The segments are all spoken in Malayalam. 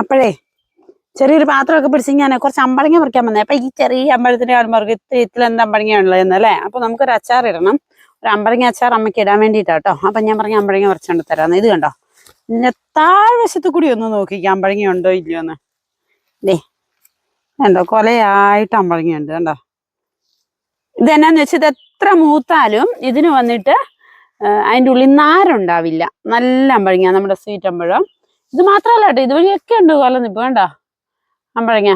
അപ്പോഴേ ചെറിയൊരു പാത്രമൊക്കെ പിടിച്ച് ഞാൻ കുറച്ച് അമ്പളങ്ങ പറിക്കാൻ വന്നേ. അപ്പം ഈ ചെറിയ അമ്പഴത്തിന്റെ കാണുമ്പോൾ ഇത്ര ഇത്തിരി എന്താ എന്നല്ലേ അപ്പോൾ അപ്പൊ നമുക്കൊരു അച്ചാർ ഇടണം. ഒരു അമ്പഴങ്ങ അച്ചാർ അമ്മയ്ക്ക് ഇടാൻ വേണ്ടിയിട്ടാണ് കേട്ടോ അപ്പം ഞാൻ പറഞ്ഞ അമ്പഴങ്ങ പറിച്ചുകൊണ്ട് തരാമെന്ന് ഇത് കണ്ടോ? പിന്നെ താഴ്വശത്ത് കൂടി ഒന്ന് നോക്കിക്കാം അമ്പഴങ്ങ ഉണ്ടോ ഇല്ലയോ എന്ന്. ദേ കണ്ടോ? കൊലയായിട്ട് അമ്പഴങ്ങ ഉണ്ട് കണ്ടോ? ഇത് എന്നാന്ന് വെച്ചാൽ ഇത് എത്ര മൂത്താലും ഇതിന് വന്നിട്ട് അതിന്റെ ഉള്ളിൽ നാരുണ്ടാവില്ല. നല്ല അമ്പഴങ്ങ നമ്മുടെ സ്വീറ്റ് അമ്പഴം. ഇത് മാത്രമല്ല കേട്ടോ ഇതുവഴിയൊക്കെ ഉണ്ട് കൊല നിപ്പ് കണ്ടോ? അമ്പഴങ്ങ.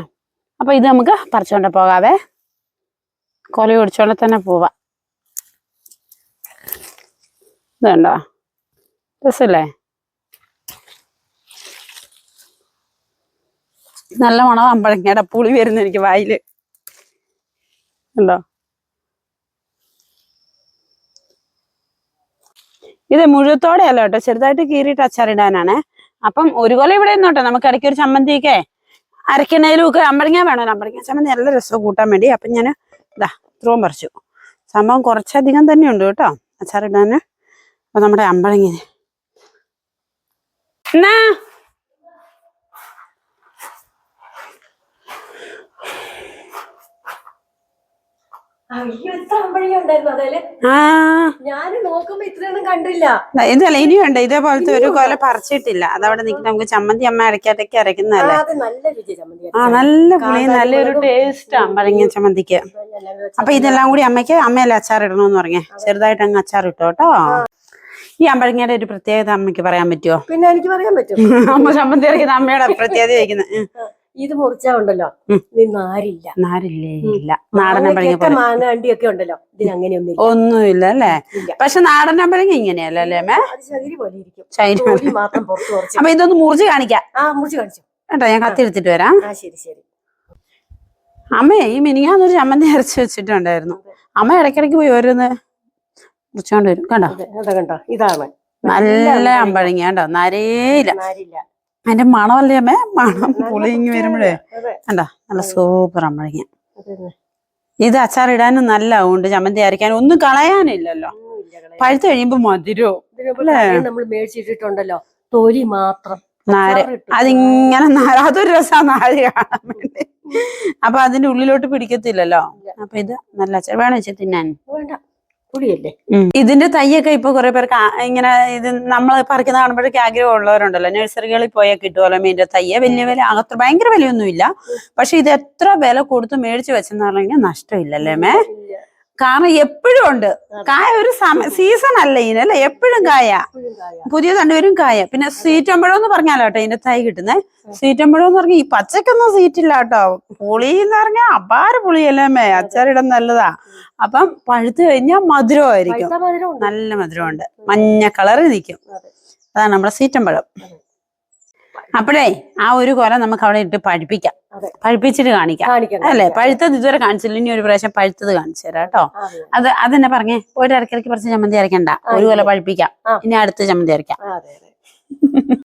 അപ്പൊ ഇത് നമുക്ക് പറിച്ചോണ്ട് പോകാവേ. കൊല ഒടിച്ചോണ്ട് തന്നെ പോവാം. ഇതുണ്ടോ രസല്ലേ? നല്ല മണം അമ്പഴങ്ങയുടെ പുളി വരുന്നു എനിക്ക് വായിൽ. ഉണ്ടോ ഇത് മുഴുത്തോടെയല്ലോ കേട്ടോ ചെറുതായിട്ട് കീറിയിട്ട് അച്ചാറിടാനാണ്. അപ്പം ഒരു കൊല ഇവിടെ നിന്നോട്ടെ. നമുക്ക് ഇടയ്ക്ക് ഒരു ചമ്മന്തിയൊക്കെ അരക്കണേലും ഒക്കെ അമ്പഴങ്ങ വേണമല്ലോ അമ്പഴങ്ങ ചമ്മന്തി നല്ല രസം കൂട്ടാൻ വേണ്ടി. അപ്പം ഞാൻ ഇതാ ഇത്രയും പറിച്ചു. സംഭവം കുറച്ചധികം തന്നെ ഉണ്ട് കേട്ടോ. അച്ചാറിടാന് അപ്പൊ നമ്മുടെ അമ്പഴങ്ങ എന്നാ? ആ. നോക്കുമ്പോ ഇത്രയൊന്നും കണ്ടില്ല. ദാ ഇതല്ല ഇനിയുണ്ട് ഇതേപോലത്തെ ഒരു കൊല പറിച്ചിട്ടില്ല. അതവിടെ നിൽക്കുന്ന നമുക്ക് ചമ്മന്തി അമ്മ ഇടയ്ക്കിടയ്ക്ക് ആ, അരയ്ക്കുന്നതല്ലേ ആ നല്ല പുളി നല്ലൊരു ടേസ്റ്റാണ് ടേസ്റ്റ് അമ്പഴങ്ങ ചമ്മന്തിക്ക്. അപ്പൊ ഇതെല്ലാം കൂടി അമ്മയ്ക്ക് അമ്മയല്ലേ അച്ചാർ ഇടണമെന്ന് പറഞ്ഞേ? ചെറുതായിട്ട് അങ്ങ് അച്ചാർ ഇട്ടോ കേട്ടോ? ഈ അമ്പഴങ്ങയുടെ ഒരു പ്രത്യേകത അമ്മയ്ക്ക് പറയാൻ പറ്റുമോ പിന്നെ എനിക്ക് പറയാൻ പറ്റും. അമ്മ ചമ്മന്തി ഇറക്കുന്ന അമ്മയുടെ പ്രത്യേകത ഇത് മുറിച്ചാ ഉണ്ടല്ലോ. നാരില്ല. നാരില്ലേ? ഇല്ല. നാടൻ അമ്പഴങ്ങ മാങ്ങയ്ക്കൊക്കെ പോലെ. മാങ്ങ അണ്ടിയൊക്കെ ഉണ്ടല്ലോ. ഇതിന് അങ്ങനെയൊന്നും ഒന്നുമില്ല അല്ലേ? പക്ഷെ നാടൻ അമ്പഴങ്ങ ഇങ്ങനെയല്ല അല്ലേ പോലെ ഇരിക്കും. മാത്രം പുറത്ത് കുറച്ച്. അപ്പൊ ഇതൊന്ന് മുറിച്ച് കാണിക്കാം. ആ മുറിച്ച് കാണിച്ചു. കേട്ടോ ഞാൻ കത്തി എടുത്തിട്ട് വരാം. ആ ശരി ശരി. അമ്മേ ഈ മിനിങ്ങാന്നൊരു ചമ്മന്തി അരച്ച് വെച്ചിട്ടുണ്ടായിരുന്നു. അമ്മ ഇടയ്ക്കിടയ്ക്ക് പോയി ഓരോന്ന് മുറിച്ചോണ്ട് വരും. കണ്ടോ? കണ്ടോ? ഇതാണ്. നല്ല അമ്പഴങ്ങ കണ്ടോ? നരേയില്ല അതിന്റെ മണമല്ലേ അമ്മേ? മണം പുളിങ്ങി വരുമ്പോഴേ. അല്ല നല്ല സൂപ്പർ അതെ. ഇത് അച്ചാർ ഇടാനും നല്ല ഉണ്ട് ചമ്മന്തി അരയ്ക്കാനും ഒന്നും കളയാനില്ലല്ലോ. പഴുത്ത് കഴിയുമ്പോ മധുരോ. നമ്മൾ മേടിച്ചിട്ടുണ്ടല്ലോ തൊലി മാത്രം. നാര് അതിങ്ങനെ നാരാതൊരു അതൊരു രസാ നാര് കാണാൻ വേണ്ടി. അപ്പൊ അതിന്റെ ഉള്ളിലോട്ട് പിടിക്കത്തില്ലല്ലോ. അപ്പൊ ഇത് നല്ല അച്ചാർ വേണം വെച്ചാൽ തിന്നാൻ? വേണ്ട ഇതിന്റെ തൈയൊക്കെ ഇപ്പൊ കുറെ പേർക്ക് ഇങ്ങനെ ഇത് നമ്മൾ പറിക്കുന്ന കാണുമ്പോഴേക്ക് ആഗ്രഹം ഉള്ളവരുണ്ടല്ലോ. നഴ്സറികളിൽ പോയാൽ കിട്ടുമല്ലോ മീന്റെ തയ്യ വലിയ വില അകത്ത് ഭയങ്കര വിലയൊന്നുമില്ല. പക്ഷെ ഇത് എത്ര വില കൊടുത്ത് മേടിച്ച് വെച്ചെന്ന് പറഞ്ഞാൽ നഷ്ടമില്ലല്ലേ മേ. കാരണം എപ്പോഴും ഉണ്ട്. കായ ഒരു സമയ സീസൺ അല്ല ഇതിനല്ലേ എപ്പോഴും കായ. പുതിയ തണ്ടുവരും കായ. പിന്നെ സീറ്റമ്പഴം എന്ന് പറഞ്ഞാലോ കേട്ടോ ഇതിന്റെ തൈ കിട്ടുന്നേ? സീറ്റമ്പഴം എന്ന് പറഞ്ഞാൽ ഈ പച്ചക്കൊന്നും സീറ്റില്ല കേട്ടോ. പുളി എന്ന് പറഞ്ഞാൽ അപാര പുളിയല്ലേ മേ അച്ചാറിടാൻ നല്ലതാ. അപ്പം പഴുത്തു കഴിഞ്ഞാൽ മധുരമായിരിക്കും. നല്ല മധുരമുണ്ട്. മഞ്ഞ കളറിൽ നിൽക്കും അതെ. അതാണ് നമ്മുടെ സീറ്റമ്പഴം അപ്പോഴേ ആ ഒരു കൊല നമുക്ക് അവിടെ ഇട്ട് പഴുപ്പിക്കാം പഴിപ്പിച്ചിട്ട് കാണിക്കാം. അല്ലെ? പഴുത്തത് ഇതുവരെ കാണിച്ചില്ല. ഇനി ഒരു പ്രാവശ്യം പഴുത്തത് കാണിച്ചു തരാം കേട്ടോ. അതെ. അത് അതെന്നെ പറഞ്ഞേ? ഒരു അരക്കരക്ക് കുറച്ച് ചമ്മന്തി അരക്കണ്ട. ഒരു കൊല പഴുപ്പിക്കാം ഇനി അടുത്ത ചമ്മന്തി അരക്കാം.